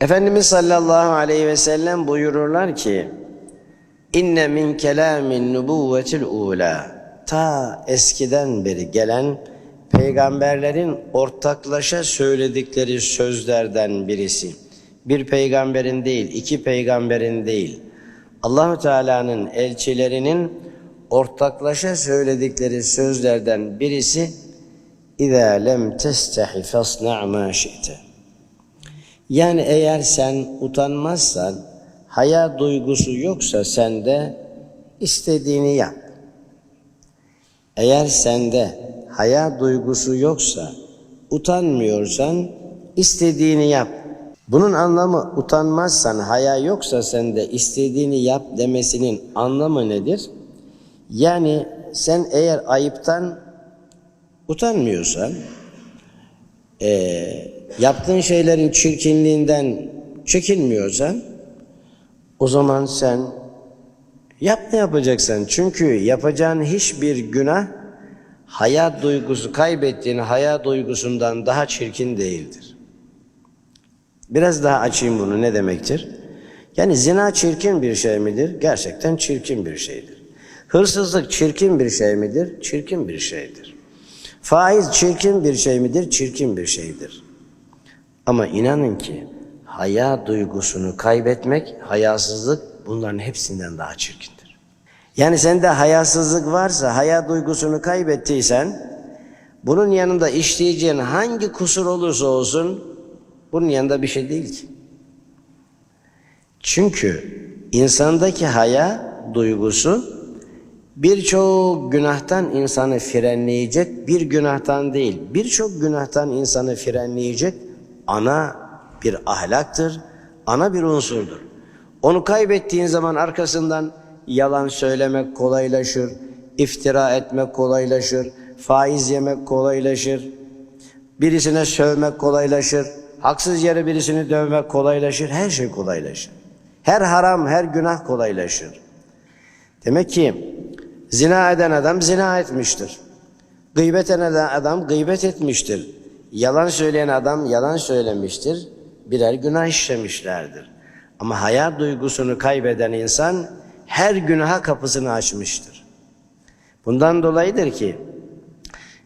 Efendimiz sallallahu aleyhi ve sellem buyururlar ki İnne min kelamin nubuvvetil ula ta eskiden beri gelen peygamberlerin ortaklaşa söyledikleri sözlerden birisi. Bir peygamberin değil, iki peygamberin değil. Allahu Teala'nın elçilerinin ortaklaşa söyledikleri sözlerden birisi İza lem testehi fasna ma şi'te. Yani eğer sen utanmazsan, haya duygusu yoksa sende istediğini yap. Eğer sende haya duygusu yoksa, utanmıyorsan istediğini yap. Bunun anlamı utanmazsan, haya yoksa sende istediğini yap demesinin anlamı nedir? Yani sen eğer ayıptan utanmıyorsan, eee yaptığın şeylerin çirkinliğinden çekinmiyorsan o zaman sen yap ne yapacaksan. Çünkü yapacağın hiçbir günah hayat duygusu kaybettiğin hayat duygusundan daha çirkin değildir. Biraz daha açayım bunu ne demektir? Yani zina çirkin bir şey midir? Gerçekten çirkin bir şeydir. Hırsızlık çirkin bir şey midir? Çirkin bir şeydir. Faiz çirkin bir şey midir? Çirkin bir şeydir. Ama inanın ki haya duygusunu kaybetmek, hayasızlık bunların hepsinden daha çirkindir. Yani sende hayasızlık varsa, haya duygusunu kaybettiysen, bunun yanında işleyeceğin hangi kusur olursa olsun, bunun yanında bir şey değil ki. Çünkü insandaki haya duygusu birçok günahtan insanı frenleyecek, bir günahtan değil, birçok günahtan insanı frenleyecek ana bir ahlaktır, ana bir unsurdur. Onu kaybettiğin zaman arkasından yalan söylemek kolaylaşır, iftira etmek kolaylaşır, faiz yemek kolaylaşır, birisine sövmek kolaylaşır, haksız yere birisini dövmek kolaylaşır, her şey kolaylaşır. Her haram, her günah kolaylaşır. Demek ki zina eden adam zina etmiştir. Gıybet eden adam gıybet etmiştir. Yalan söyleyen adam yalan söylemiştir. Birer günah işlemişlerdir. Ama hayat duygusunu kaybeden insan her günaha kapısını açmıştır. Bundan dolayıdır ki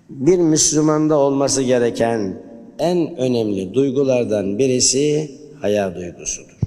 bir Müslümanda olması gereken en önemli duygulardan birisi hayat duygusudur.